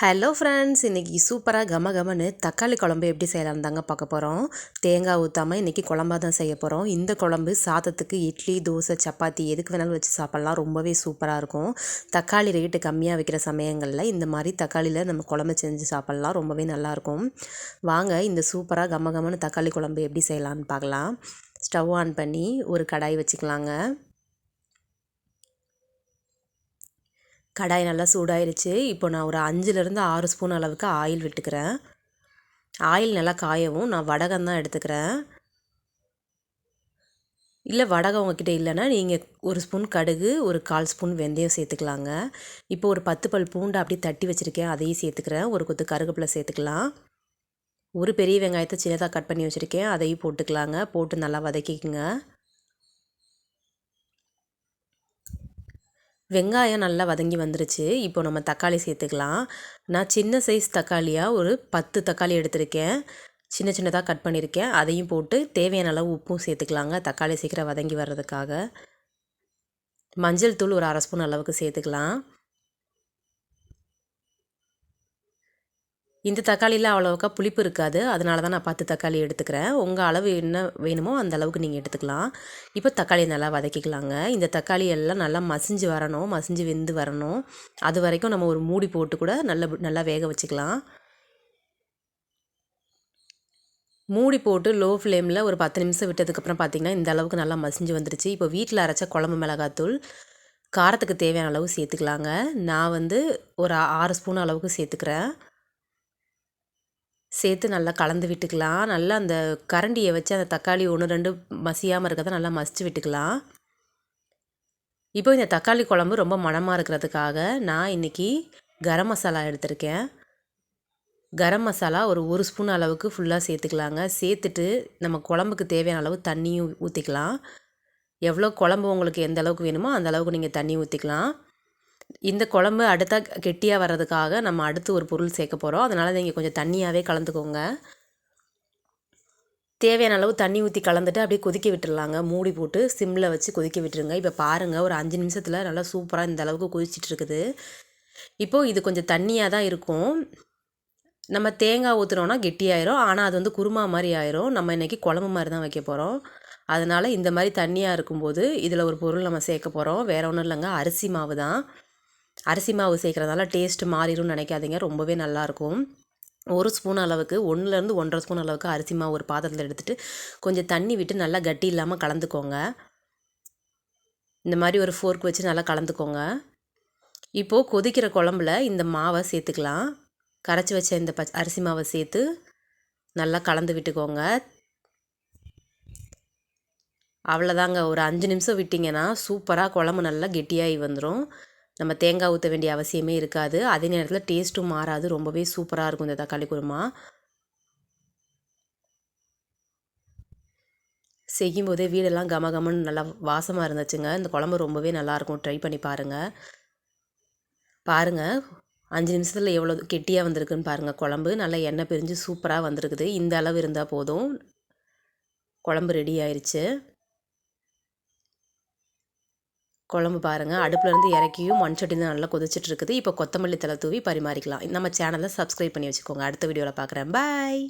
Hello friends இன்றைக்கி சூப்பராக கம கமன்னு தக்காளி குழம்பு எப்படி செய்யலாம் தாங்க பார்க்க போகிறோம் தேங்காய் ஊற்றாமல் இன்றைக்கி குழம்பா தான் செய்ய போகிறோம் இந்த குழம்பு சாதத்துக்கு இட்லி தோசை சப்பாத்தி எதுக்கு வேணாலும் வச்சு சாப்பிட்லாம். ரொம்பவே சூப்பராக இருக்கும். தக்காளி ரேட்டு கம்மியாக வைக்கிற சமயங்களில் இந்த மாதிரி தக்காளியில் நம்ம குழம்பு செஞ்சு சாப்பிட்லாம். ரொம்பவே நல்லாயிருக்கும் வாங்க இந்த சூப்பராக கம கமன்னு தக்காளி குழம்பு எப்படி செய்யலான்னு பார்க்கலாம். ஸ்டவ் ஆன் பண்ணி ஒரு கடாய் வச்சுக்கலாங்க. கடாய் நல்லா சூடாயிருச்சு. இப்போ நான் ஒரு அஞ்சுலேருந்து ஆறு ஸ்பூன் அளவுக்கு ஆயில் விட்டுக்கிறேன். ஆயில் நல்லா காயவும். நான் வடகம் தான் எடுத்துக்கிறேன். இல்லை வடகம் உங்ககிட்ட இல்லைன்னா நீங்கள் ஒரு ஸ்பூன் கடுகு ஒரு கால் ஸ்பூன் வெந்தயம் சேர்த்துக்கலாங்க. இப்போ ஒரு பத்து பல் பூண்டை அப்படியே தட்டி வச்சுருக்கேன். அதையும் சேர்த்துக்கிறேன். ஒரு கொத்து கருகப்பிலை சேர்த்துக்கலாம். ஒரு பெரிய வெங்காயத்தை சின்னதாக கட் பண்ணி வச்சுருக்கேன். அதையும் போட்டுக்கலாங்க. போட்டு நல்லா வதக்கிக்குங்க. வெங்காயம் நல்லா வதங்கி வந்துருச்சு. இப்போ நம்ம தக்காளி சேர்த்துக்கலாம். நான் சின்ன சைஸ் தக்காளியாக ஒரு பத்து தக்காளி எடுத்திருக்கேன். சின்ன சின்னதாக கட் பண்ணியிருக்கேன் அதையும் போட்டு தேவையான அளவு உப்பும் சேர்த்துக்கலாங்க. தக்காளி சீக்கிரம் வதங்கி வர்றதுக்காக. மஞ்சள் தூள் ஒரு அரை ஸ்பூன் அளவுக்கு சேர்த்துக்கலாம். இந்த தக்காளியில் அவ்வளோக்கா புளிப்பு இருக்காது. அதனால தான் நான் பத்து தக்காளி எடுத்துக்கிறேன். உங்கள் அளவு என்ன வேணுமோ அந்த அளவுக்கு நீங்கள் எடுத்துக்கலாம். இப்போ தக்காளி நல்லா வதக்கிக்கலாங்க. இந்த தக்காளி எல்லாம் நல்லா மசிஞ்சு வரணும். மசிஞ்சு வெந்து வரணும். அது வரைக்கும் நம்ம ஒரு மூடி போட்டு கூட நல்லா நல்லா வேக வச்சுக்கலாம். மூடி போட்டு லோ ஃப்ளேமில் ஒரு பத்து நிமிஷம் விட்டதுக்கப்புறம் பார்த்திங்கன்னா இந்த அளவுக்கு நல்லா மசிஞ்சு வந்துருச்சு. இப்போ வீட்டில் அரைச்ச குழம்பு மிளகாத்தூள் காரத்துக்கு தேவையான அளவு சேர்த்துக்கலாங்க. நான் வந்து ஒரு ஆறு ஸ்பூன் அளவுக்கு சேர்த்துக்கிறேன். சேர்த்து நல்லா கலந்து விட்டுக்கலாம். நல்லா அந்த கரண்டியை வச்சு அந்த தக்காளி ஒன்று ரெண்டு மசியாமல் இருக்கிறத நல்லா மசித்து விட்டுக்கலாம். இப்போ இந்த தக்காளி குழம்பு ரொம்ப மணமாக இருக்கிறதுக்காக நான் இன்றைக்கி கரம் மசாலா எடுத்திருக்கேன். கரம் மசாலா ஒரு ஒரு ஸ்பூன் அளவுக்கு ஃபுல்லாக சேர்த்துக்கலாங்க. சேர்த்துட்டு நம்ம குழம்புக்கு தேவையான அளவு தண்ணியும் ஊற்றிக்கலாம் எவ்வளோ குழம்பு உங்களுக்கு எந்த அளவுக்கு வேணுமோ அந்த அளவுக்கு நீங்கள் தண்ணி ஊற்றிக்கலாம் இந்த குழம்பு அடுத்தா கெட்டியாக வர்றதுக்காக நம்ம அடுத்து ஒரு பொருள் சேர்க்க போகிறோம் அதனால் நீங்கள் கொஞ்சம் தண்ணியாகவே கலந்துக்கோங்க. தேவையான அளவு தண்ணி ஊற்றி கலந்துட்டு அப்படியே கொதிக்க விட்டுடலாங்க மூடி போட்டு சிம்மில் வச்சு கொதிக்க விட்டுருங்க. இப்போ பாருங்கள் ஒரு அஞ்சு நிமிஷத்தில் நல்லா சூப்பராக இந்த அளவுக்கு கொதிச்சிட்டு இருக்குது. இப்போது இது கொஞ்சம் தண்ணியாக தான் இருக்கும். நம்ம தேங்காய் ஊற்றுனோன்னா கெட்டியாயிரும். ஆனால் அது வந்து குருமா மாதிரி ஆயிரும். நம்ம இன்றைக்கி குழம்பு மாதிரி தான் வைக்க போகிறோம் அதனால் இந்த மாதிரி தண்ணியாக இருக்கும்போது இதில் ஒரு பொருள் நம்ம சேர்க்க போகிறோம் வேறு ஒன்றும் இல்லைங்க. அரிசி மாவு தான். அரிசி மாவு சேர்க்குறதுனால டேஸ்ட் மாறிடும்னு நினைக்காதீங்க. ரொம்பவே நல்லாயிருக்கும். ஒரு ஸ்பூன் அளவுக்கு ஒன்றுலேருந்து ஒன்றரை ஸ்பூன் அளவுக்கு அரிசி மாவு ஒரு பாத்திரத்தில் எடுத்துகிட்டு கொஞ்சம் தண்ணி விட்டு நல்லா கட்டி இல்லாமல் கலந்துக்கோங்க. இந்த மாதிரி ஒரு ஃபோர்க் வச்சு நல்லா கலந்துக்கோங்க. இப்போது கொதிக்கிற குழம்புல இந்த மாவை சேர்த்துக்கலாம். கரைச்சி வச்ச இந்த பச் அரிசி மாவை சேர்த்து நல்லா கலந்து விட்டுக்கோங்க. அவ்வளோதாங்க. ஒரு அஞ்சு நிமிஷம் விட்டிங்கன்னா சூப்பராக குழம்பு நல்லா கெட்டியாகி வந்துடும் நம்ம தேங்காய் ஊற்ற வேண்டிய அவசியமே இருக்காது. அதே நேரத்தில் டேஸ்ட்டும் மாறாது. ரொம்பவே சூப்பராக இருக்கும் இந்த தக்காளி குருமா. செய்யும்போதே வீடெல்லாம் கம கமன்னு நல்லா வாசமாக இருந்துச்சுங்க. இந்த குழம்பு ரொம்பவே நல்லாயிருக்கும் ட்ரை பண்ணி பாருங்கள் பாருங்கள் அஞ்சு நிமிஷத்தில் எவ்வளோ கெட்டியாக வந்திருக்குன்னு பாருங்கள் குழம்பு நல்லா எண்ணெய் பிரிஞ்சு சூப்பராக வந்திருக்குது. இந்த அளவு இருந்தால் போதும். குழம்பு ரெடி ஆயிடுச்சு குழம்பு பாருங்கள் அடுப்புலேருந்து இறக்கியும் மண் சட்டி நல்லா கொதிச்சுட்டு இருக்குது இப்போ கொத்தமல்லி தலை தூவி பரிமாறிக்கலாம். நம்ம சேனலை சப்ஸ்கிரைப் பண்ணி வச்சுக்கோங்க. அடுத்த வீடியோவில் பார்க்குறேன் பாய்